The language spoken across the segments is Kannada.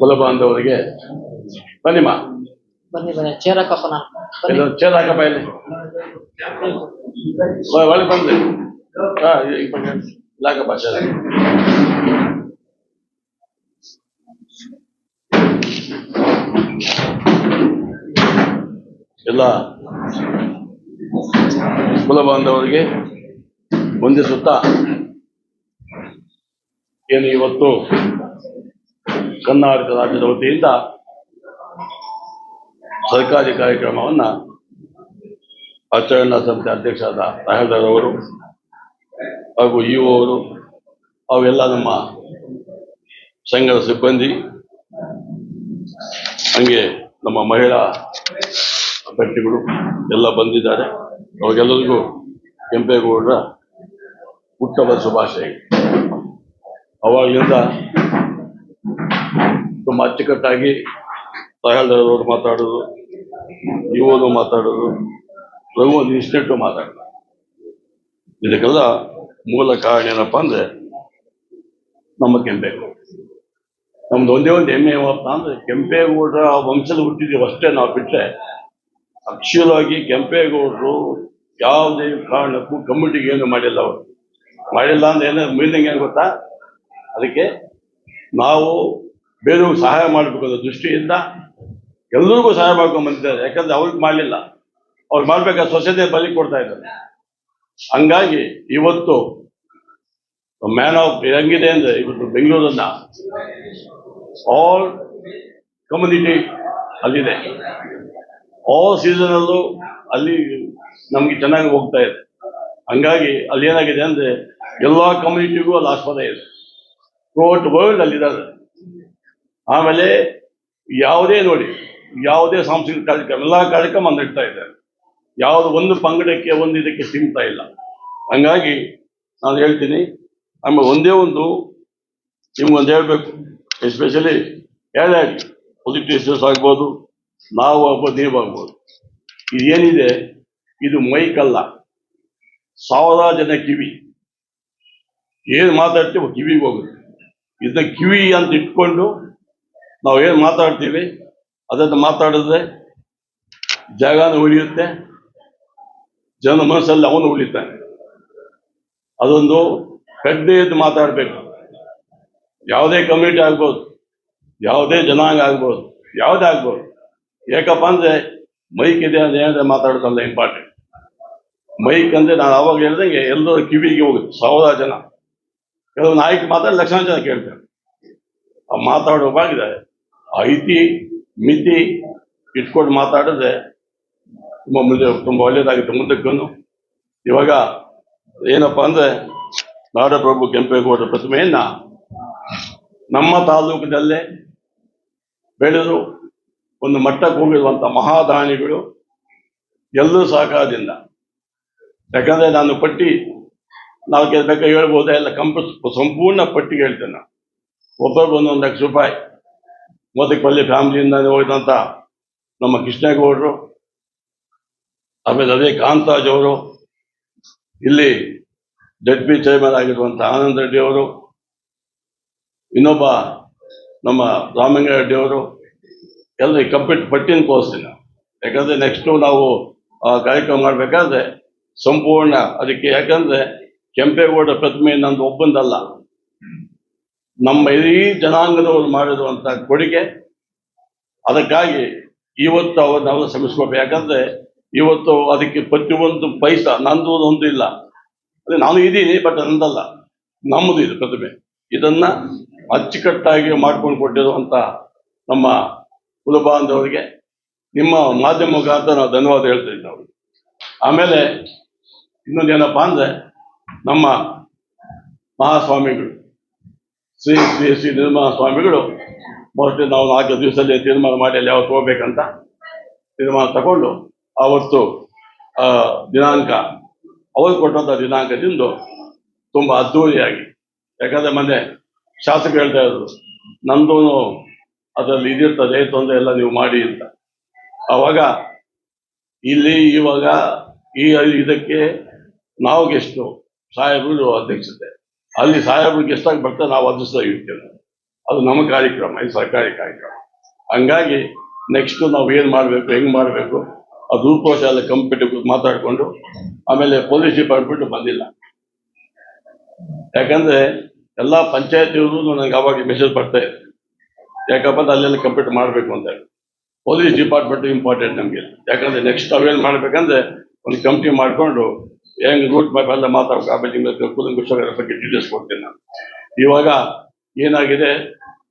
ಕುಲ ಬಾಂಧವರಿಗೆ ಬನ್ನಿಮ್ಮ. ಬನ್ನಿ ಬನ್ನಿ ಚೇರ್ ಹಾಕಪ್ಪ ನಾನು. ಇದು ಚೇರ್ ಹಾಕಪ್ಪ ಇಲ್ಲಿ. ಒಳ್ಳೆ ಬಂದ್ರಿ. ಬಂದೆ ಹಾ ಈ ಬಗ್ಗೆ ಹಾಕಪ್ಪ ಚೇರ್ ಎಲ್ಲ ಕುಲ ಬಾಂಧವರಿಗೆ ವಂದಿಸುತ್ತಾ ಏನು ಇವತ್ತು ಕರ್ನಾಟಕ ರಾಜ್ಯದ ವತಿಯಿಂದ ಸರ್ಕಾರಿ ಕಾರ್ಯಕ್ರಮವನ್ನ ಆಚರಣಾ ಸಮಿತಿ ಅಧ್ಯಕ್ಷರಾದ ರಾಯದಾರ್ ಅವರು ಹಾಗೂ ಇ ಅವರು ಅವೆಲ್ಲ ನಮ್ಮ ಸಂಘದ ಸಿಬ್ಬಂದಿ, ಹಂಗೆ ನಮ್ಮ ಮಹಿಳಾ ಅಭ್ಯರ್ಥಿಗಳು ಎಲ್ಲ ಬಂದಿದ್ದಾರೆ. ಅವಾಗೆಲ್ಲರಿಗೂ ಕೆಂಪೇಗೌಡರ ಉತ್ತಮ ಶುಭಾಶಯ. ಅವಾಗಲಿಂದ ತುಂಬ ಅಚ್ಚುಕಟ್ಟಾಗಿ ಸಹಲ್ದವರು ಮಾತಾಡೋದು ಇವರು ಮಾತಾಡೋದು, ರಘು ಒಂದು ಇನ್ಸ್ಟೆಂಟು ಮಾತಾಡೋದು ಇದಕ್ಕೆಲ್ಲ ಮೂಲ ಕಾರಣ ಏನಪ್ಪ ಅಂದ್ರೆ ನಮ್ಮ ಕೆಂಪೇಗೌಡ ನಮ್ದು ಒಂದೇ ಒಂದು ಹೆಮ್ಮೆ ಏನಪ್ಪ ಅಂದ್ರೆ ಕೆಂಪೇಗೌಡರ ವಂಶದ ಹುಟ್ಟಿದ್ದೀವಿ ಅಷ್ಟೇ ನಾವು ಬಿಟ್ಟರೆ ಅಕ್ಷರವಾಗಿ ಕೆಂಪೇಗೌಡರು ಯಾವುದೇ ಕಾರಣಕ್ಕೂ ಕಮಿಟಿಗೆ ಏನು ಮಾಡಿಲ್ಲ ಅವರು. ಮಾಡಿಲ್ಲ ಅಂದ್ರೆ ಏನೋ ಮೀನಿಂಗ್ ಏನು ಗೊತ್ತಾ? ಅದಕ್ಕೆ ನಾವು ಬೇರೆಯವ್ರಿಗೆ ಸಹಾಯ ಮಾಡಬೇಕು ಅನ್ನೋ ದೃಷ್ಟಿಯಿಂದ ಎಲ್ಲರಿಗೂ ಸಹಾಯ ಮಾಡ್ಕೊಂಡು ಬಂದಿದ್ದಾರೆ. ಯಾಕಂದ್ರೆ ಅವ್ರಿಗೆ ಮಾಡಲಿಲ್ಲ. ಅವ್ರು ಮಾಡ್ಬೇಕಾದ್ರೆ ಸೊಸೈಟಿ ಬಲಿ ಕೊಡ್ತಾ ಇದ್ದಾರೆ. ಹಂಗಾಗಿ ಇವತ್ತು ಮ್ಯಾನ್ ಆಫ್ ಹೆಂಗಿದೆ ಅಂದ್ರೆ ಇವತ್ತು ಬೆಂಗಳೂರನ್ನ ಆಲ್ ಕಮ್ಯುನಿಟಿ ಅಲ್ಲಿದೆ. ಆಲ್ ಸೀಸನಲ್ಲೂ ಅಲ್ಲಿ ನಮ್ಗೆ ಚೆನ್ನಾಗಿ ಹೋಗ್ತಾ ಇದೆ. ಹಂಗಾಗಿ ಅಲ್ಲಿ ಏನಾಗಿದೆ ಅಂದ್ರೆ ಎಲ್ಲ ಕಮ್ಯುನಿಟಿಗೂ ಅಲ್ಲಿ ಆಸ್ಪದ ಇದೆ. ಥ್ರೂಔಟ್ ವರ್ಲ್ಡ್ ಅಲ್ಲಿದ್ದಾರೆ. ಆಮೇಲೆ ಯಾವುದೇ ನೋಡಿ, ಯಾವುದೇ ಸಾಂಸ್ಕೃತಿಕ ಕಾರ್ಯಕ್ರಮ, ಎಲ್ಲ ಕಾರ್ಯಕ್ರಮ ನಡೀತಾ ಇದೆ ಯಾವುದು ಒಂದು ಪಂಗಡಕ್ಕೆ, ಒಂದು ಇದಕ್ಕೆ ಸೀಮಿತ ಇಲ್ಲ. ಹಂಗಾಗಿ ನಾನು ಹೇಳ್ತೀನಿ, ಆಮೇಲೆ ಒಂದೇ ಒಂದು ನಿಮ್ಗೊಂದು ಹೇಳ್ಬೇಕು. ಎಸ್ಪೆಷಲಿ ಯಾರ್ಯಾರು ಪೊಲಿಟಿಷಿಯನ್ಸ್ ಆಗ್ಬೋದು, ನಾವು ಆಗ್ಬೋದು, ನೀವು ಆಗ್ಬೋದು. ಇದೇನಿದೆ ಇದು ಮೈಕ್ ಅಲ್ಲ. ಸಾವಿರ ಜನ ಕಿವಿ. ಏನು ಮಾತಾಡ್ತೀವಿ ಕಿವಿಗೆ ಹೋಗುತ್ತೆ. ಇದನ್ನ ಕಿವಿ ಅಂತ ಇಟ್ಕೊಂಡು ನಾವು ಏನು ಮಾತಾಡ್ತೀವಿ? ಅದನ್ನು ಮಾತಾಡಿದ್ರೆ ಜಾಗನ ಉಳಿಯುತ್ತೆ. ಜನ ಮನಸ್ಸಲ್ಲಿ ಅವನು ಉಳಿತಾನೆ. ಅದೊಂದು ಕಡ್ಡೆ ಎದ್ದು ಮಾತಾಡಬೇಕು. ಯಾವುದೇ ಕಮ್ಯುನಿಟಿ ಆಗ್ಬೋದು, ಯಾವುದೇ ಜನಾಂಗ ಆಗ್ಬೋದು, ಯಾವುದೇ ಆಗ್ಬೋದು. ಯಾಕಪ್ಪ ಅಂದ್ರೆ ಮೈಕ್ ಇದೆ ಅಂದ್ರೆ ಏನಾದ್ರೆ ಮಾತಾಡೋದಲ್ಲ ಇಂಪಾರ್ಟೆಂಟ್ ಮೈಕ್ ಅಂದರೆ ನಾನು ಆವಾಗ ಹೇಳ್ದಂಗೆ ಎಲ್ಲರೂ ಕಿವಿಗೆ ಹೋಗುತ್ತೆ ಸಾವಿರ ಜನ. ಕೆಲವು ನಾಯಕ ಮಾತಾಡಿ ಲಕ್ಷಾಂತರ ಜನ ಕೇಳ್ತಾರೆ. ಆ ಮಾತಾಡುವಾಗಿದೆ ಐತಿ, ಮಿತಿ ಇಟ್ಕೊಂಡು ಮಾತಾಡಿದ್ರೆ ತುಂಬ ಮುಂದೆ ತುಂಬ ಒಳ್ಳೇದಾಗುತ್ತೆ ಮುಂದಕ್ಕೂ ಇವಾಗ ಏನಪ್ಪಾ ಅಂದ್ರೆ ನಾಡಪ್ರಭು ಕೆಂಪೇಗೌಡರ ಪ್ರತಿಮೆಯನ್ನ ನಮ್ಮ ತಾಲೂಕಿನಲ್ಲೇ ಬೆಳೆದು ಒಂದು ಮಟ್ಟಕ್ಕೆ ಹೋಗಿರುವಂಥ ಮಹಾದಾನಿಗಳು ಎಲ್ಲರೂ ಸಹಕಾರದಿಂದ ಯಾಕಂದ್ರೆ ನಾನು ಪಟ್ಟಿ, ನಾಲ್ಕೈದು ಬೇಕಾ ಹೇಳ್ಬೋದ ಎಲ್ಲ ಕಂಪ ಸಂಪೂರ್ಣ ಪಟ್ಟಿ ಹೇಳ್ತೇನೆ. ನಾನು ಒಬ್ಬರು ಒಂದೊಂದು ಲಕ್ಷ ರೂಪಾಯಿ ಮೋದಕಪಲ್ಲಿ ಫ್ಯಾಮಿಲಿಯಿಂದ ಹೋಗಿದಂತ ನಮ್ಮ ಕೃಷ್ಣೇಗೌಡರು, ಆಮೇಲೆ ಅದೇ ಕಾಂತಾಜ್ ಅವರು, ಇಲ್ಲಿ ಪಿ ಚೇರ್ಮನ್ ಆಗಿರುವಂತ ಆನಂದ್ ರೆಡ್ಡಿ ಅವರು, ಇನ್ನೊಬ್ಬ ನಮ್ಮ ರಾಮಂಗ ರೆಡ್ಡಿ ಅವರು ಎಲ್ಲ ಕಂಪ್ಲೀಟ್ ಪಟ್ಟಿನ ಕೋರ್ಸ್ತೀನಿ ಯಾಕಂದ್ರೆ ನೆಕ್ಸ್ಟ್ ನಾವು ಆ ಕಾರ್ಯಕ್ರಮ ಮಾಡಬೇಕಾದ್ರೆ ಸಂಪೂರ್ಣ ಅದಕ್ಕೆ ಯಾಕಂದ್ರೆ ಕೆಂಪೇಗೌಡ ಪ್ರತಿಮೆ ನಂದು ಒಬ್ಬಂದಲ್ಲ. ನಮ್ಮ ಇಡೀ ಜನಾಂಗದವರು ಮಾಡಿರುವಂತ ಕೊಡುಗೆ. ಅದಕ್ಕಾಗಿ ಇವತ್ತು ನಾವು ಶ್ರಮಿಸ್ಕೊಬೇಕು ಯಾಕಂದ್ರೆ ಇವತ್ತು ಅದಕ್ಕೆ ಪ್ರತಿಯೊಂದು ಪೈಸಾ ನಂದು ಒಂದು ಇಲ್ಲ. ಅದೇ ನಾನು ಇದ್ದೀನಿ ಬಟ್ ನಂದಲ್ಲ. ನಮ್ಮದು ಇದು ಪ್ರತಿಮೆ. ಇದನ್ನ ಅಚ್ಚುಕಟ್ಟಾಗಿ ಮಾಡ್ಕೊಂಡು ಕೊಟ್ಟಿರುವಂತ ನಮ್ಮ ಕುಲಬಾಂಧವರಿಗೆ ನಿಮ್ಮ ಮಾಧ್ಯಮ ಮುಖಾಂತರ ನಾವು ಧನ್ಯವಾದ ಹೇಳ್ತೀವಿ ನಾವು ಆಮೇಲೆ ಇನ್ನೊಂದೇನಪ್ಪಾ ಅಂದ್ರೆ ನಮ್ಮ ಮಹಾಸ್ವಾಮಿಗಳು. ಶ್ರೀ ಶ್ರೀ ಶ್ರೀ ನಿರ್ಮಲಾ ಸ್ವಾಮಿಗಳು ಮೋಸ್ಟ್ಲಿ ನಾವು ನಾಲ್ಕು ದಿವಸದಲ್ಲಿ ತೀರ್ಮಾನ ಮಾಡಿ ಅಲ್ಲಿ ಯಾವತ್ತು ಹೋಗ್ಬೇಕಂತ ತೀರ್ಮಾನ ತಗೊಂಡು ಆ, ದಿನಾಂಕ ಅವರು ಕೊಟ್ಟಂಥ ದಿನಾಂಕದಿಂದ ತುಂಬಾ ಅದ್ಧೂರಿಯಾಗಿ ಯಾಕಂದರೆ ಮೊನ್ನೆ ಶಾಸಕ ಹೇಳ್ತಾ ಇದ್ರು ನಂದು ಅದರಲ್ಲಿ ಇದಿರ್ತದೆ ತೊಂದರೆ ಎಲ್ಲ ನೀವು ಮಾಡಿ ಅಂತ. ಆವಾಗ ಇಲ್ಲಿ ಇವಾಗ ಈ ಇದಕ್ಕೆ ನಾವು ಗೆಸ್ಟು ಸಾಹೇಬರು ಅಧ್ಯಕ್ಷತೆ. ಅಲ್ಲಿ ಸಾಹೇಬರು ಗೆಸ್ಟ್ ಆಗಿ ಬರ್ತಾರೆ ನಾವು ಅದೃಷ್ಟ ಇರ್ತೇವೆ. ಅದು ನಮ್ಮ ಕಾರ್ಯಕ್ರಮ, ಇದು ಸರ್ಕಾರಿ ಕಾರ್ಯಕ್ರಮ. ಹಂಗಾಗಿ ನೆಕ್ಸ್ಟ್ ನಾವು ಏನು ಮಾಡಬೇಕು, ಹೆಂಗ್ ಮಾಡಬೇಕು ಅದು ರೂಪಕೋಶ ಎಲ್ಲ ಕಂಪ್ಲೀಟ್ ಮಾತಾಡಿಕೊಂಡು, ಆಮೇಲೆ ಪೊಲೀಸ್ ಡಿಪಾರ್ಟ್ಮೆಂಟ್ ಬಂದಿಲ್ಲ. ಯಾಕಂದ್ರೆ ಎಲ್ಲ ಪಂಚಾಯತಿಯವರು ನನಗೆ ಅವಾಗ ಮೆಸೇಜ್ ಬರ್ತಾ ಇದೆ. ಯಾಕಪ್ಪ ಅಲ್ಲೆಲ್ಲ ಕಂಪ್ಲೀಟ್ ಮಾಡಬೇಕು ಅಂತ ಹೇಳಿ. ಪೊಲೀಸ್ ಡಿಪಾರ್ಟ್ಮೆಂಟ್ ಇಂಪಾರ್ಟೆಂಟ್ ನಮಗೆ. ಯಾಕಂದ್ರೆ ನೆಕ್ಸ್ಟ್ ನಾವೇನು ಮಾಡ್ಬೇಕಂದ್ರೆ, ಒಂದು ಕಂಪ್ನಿ ಮಾಡಿಕೊಂಡು ಹೆಂಗ್ ರೂಟ್ ಮ್ಯಾಪ್ ಎಲ್ಲ ಮಾತಾಡ್ಬೇಕು, ಆಮೇಲೆ ನಿಮಗೆ ಕೂಲಂಕುಷರ ಬಗ್ಗೆ ಡೀಟೇಲ್ಸ್ ಕೊಡ್ತೀನಿ ನಾನು. ಇವಾಗ ಏನಾಗಿದೆ,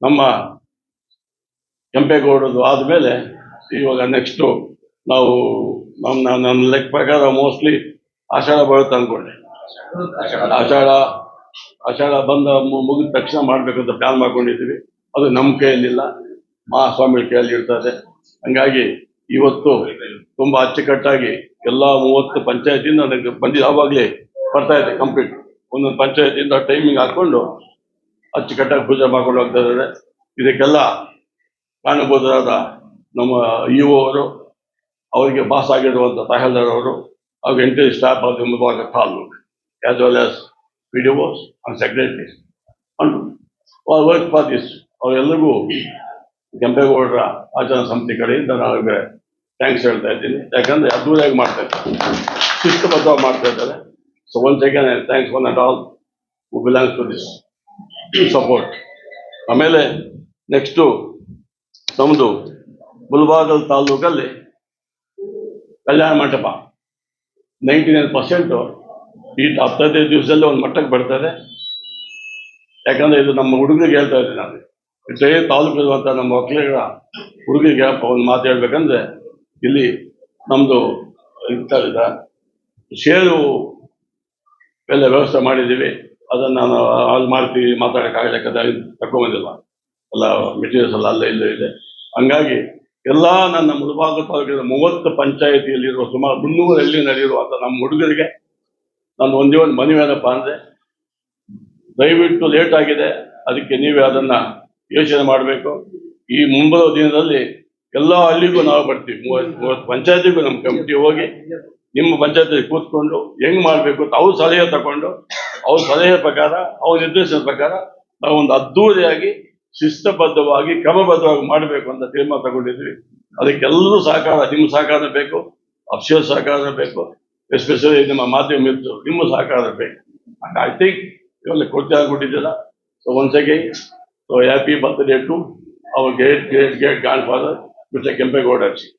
ನಮ್ಮ ಕೆಂಪೇಗೌಡದು ಆದಮೇಲೆ ಇವಾಗ ನೆಕ್ಸ್ಟು ನಾವು ನಮ್ಮ ನನ್ನ ಲೆಕ್ಕ ಪ್ರಕಾರ ಮೋಸ್ಟ್ಲಿ ಆಷಾಢ ಬರುತ್ತೆ ಅಂದ್ಕೊಂಡೆ ಆಷಾಢ ಆಷಾಢ ಬಂದ ಮುಗಿದ ತಕ್ಷಣ ಮಾಡ್ಬೇಕಂತ ಪ್ಲಾನ್ ಮಾಡ್ಕೊಂಡಿದ್ದೀವಿ. ಅದು ನಮ್ಮ ಕೈಯಲ್ಲಿಲ್ಲ ಮಹಾಸ್ವಾಮಿ ಕೈಯಲ್ಲಿ ಇರ್ತದೆ. ಹಂಗಾಗಿ ಇವತ್ತು ತುಂಬಾ ಅಚ್ಚುಕಟ್ಟಾಗಿ ಎಲ್ಲಾ ಮೂವತ್ತು ಪಂಚಾಯತಿಯಿಂದ ನನಗೆ ಬಂದಿದ್ದು ಆವಾಗಲೇ ಬರ್ತಾ ಇದೆ ಕಂಪ್ಲೀಟ್ ಒಂದೊಂದು ಪಂಚಾಯತಿಯಿಂದ ಟೈಮಿಂಗ್ ಹಾಕೊಂಡು ಅಚ್ಚುಕಟ್ಟಾಗಿ ಪೂಜೆ ಮಾಡ್ಕೊಂಡು ಹೋಗ್ತಾ ಇದ್ದಾರೆ. ಇದಕ್ಕೆಲ್ಲ ಕಾಣಬಹುದಾದ ನಮ್ಮ ಇಒ ಅವರು, ಅವರಿಗೆ ಬಾಸ್ ಆಗಿರುವಂಥ ತಹಲ್ದಾರ್ ಅವರು, ಹಾಗೂ entire staff of the Mubaraka taluk as well as P D Os and secretaries and work for this ಅವರೆಲ್ಲರಿಗೂ ಕೆಂಪೇಗೌಡರ ಆಚರಣಾ ಸಮಿತಿ ಕಡೆಯಿಂದ ಅವ್ರಿಗೆ ಥ್ಯಾಂಕ್ಸ್ ಹೇಳ್ತಾ ಇದ್ದೀನಿ ಯಾಕಂದ್ರೆ ಅದ್ಭುತವಾಗಿ ಮಾಡ್ತಾ ಇದ್ದಾರೆ. ಶಿಸ್ತುಬದ್ಧವಾಗಿ ಮಾಡ್ತಾ ಇದ್ದಾರೆ. So one second thanks one at all belongs to this support ಆಮೇಲೆ ನೆಕ್ಸ್ಟು ನಮ್ಮದು ಗುಲ್ಬಾಗಲ್ ತಾಲೂಕಲ್ಲಿ Kalyana Mantapa. Ninety nine percent ಈ ಹತ್ತೈದು ದಿವಸದಲ್ಲಿ ಒಂದು ಮಟ್ಟಕ್ಕೆ ಬರ್ತಾರೆ. ಯಾಕಂದ್ರೆ ಇದು ನಮ್ಮ ಹುಡುಗರಿಗೆ ಹೇಳ್ತಾ ಇದ್ದೀನಿ ನಾನು. ಜಯ ತಾಲೂಕು ಇರುವಂಥ ನಮ್ಮ ಮಕ್ಕಳಿಗೆ ಹುಡುಗರಿಗೆ ಒಂದು ಮಾತು ಹೇಳ್ಬೇಕಂದ್ರೆ ಇಲ್ಲಿ ನಮ್ಮದು ಇಂಥ ಇದ. ಶೇರು ಎಲ್ಲ ವ್ಯವಸ್ಥೆ ಮಾಡಿದ್ದೀವಿ. ಅದನ್ನು ನಾನು ಅಲ್ಲಿ ಮಾಡ್ತೀವಿ ಮಾತಾಡೋಕ್ಕಾಗಲಿ ಯಾಕಂದ್ರೆ ತಗೊಂಬಂದಿಲ್ಲ ಎಲ್ಲ ಮೆಟೀರಿಯಲ್ಸ್ ಎಲ್ಲ ಅಲ್ಲೇ ಇಲ್ಲೇ ಇದೆ. ಹಂಗಾಗಿ ಎಲ್ಲ ನನ್ನ ಮುಳುಬಾಗ ತಾಲೂಕಿನ ಮೂವತ್ತು ಪಂಚಾಯತಿಯಲ್ಲಿರುವ ಸುಮಾರು ಮುನ್ನೂರಲ್ಲಿ ನಡೆಯುವಂಥ ನಮ್ಮ ಹುಡುಗರಿಗೆ ನಾನು ಒಂದೇ ಒಂದು ಮನವಿ ಏನಪ್ಪ ಅಂದರೆ, ದಯವಿಟ್ಟು ಲೇಟ್ ಆಗಿದೆ. ಅದಕ್ಕೆ ನೀವೇ ಅದನ್ನು ಯೋಚನೆ ಮಾಡಬೇಕು. ಈ ಮುಂಬರುವ ದಿನದಲ್ಲಿ ಎಲ್ಲ ಹಳ್ಳಿಗೂ ನಾವು ಬರ್ತೀವಿ. ಮೂವತ್ತು ಪಂಚಾಯತಿಗೂ ನಮ್ಮ ಕಮಿಟಿ ಹೋಗಿ ನಿಮ್ಮ ಪಂಚಾಯತಿ ಕೂತ್ಕೊಂಡು ಹೆಂಗ್ ಮಾಡಬೇಕು ಅಂತ ಅವ್ರ ಸಲಹೆ ತಗೊಂಡು ಅವ್ರ ಸಲಹೆ ಪ್ರಕಾರ ಅವ್ರ ನಿರ್ದೇಶನದ ಪ್ರಕಾರ ನಾವು ಒಂದು ಅದ್ದೂರಿಯಾಗಿ ಶಿಸ್ತಬದ್ಧವಾಗಿ ಕ್ರಮಬದ್ಧವಾಗಿ ಮಾಡಬೇಕು ಅಂತ ತೀರ್ಮಾನ ತಗೊಂಡಿದ್ವಿ ಅದಕ್ಕೆಲ್ಲರೂ ಸಹಕಾರ ನಿಮ್ಮ ಸಹಕಾರ ಬೇಕು ಅಫ್ಸಿಯಲ್ ಸಹಕಾರ ಬೇಕು ಎಸ್ಪೆಷಲಿ ನಿಮ್ಮ ಮಾಧ್ಯಮ ಮಿತ್ರರು ನಿಮ್ಮ ಸಹಕಾರ ಬೇಕು. ಐ ಥಿಂಕ್ ಇವೆಲ್ಲ ಕೊಡ್ತಾ ಆಗ್ಬಿಟ್ಟಿದ್ದೀರ. So once again so happy birthday to our great great great grandfather प्रत्येक कैंपे गोड़ अच्छी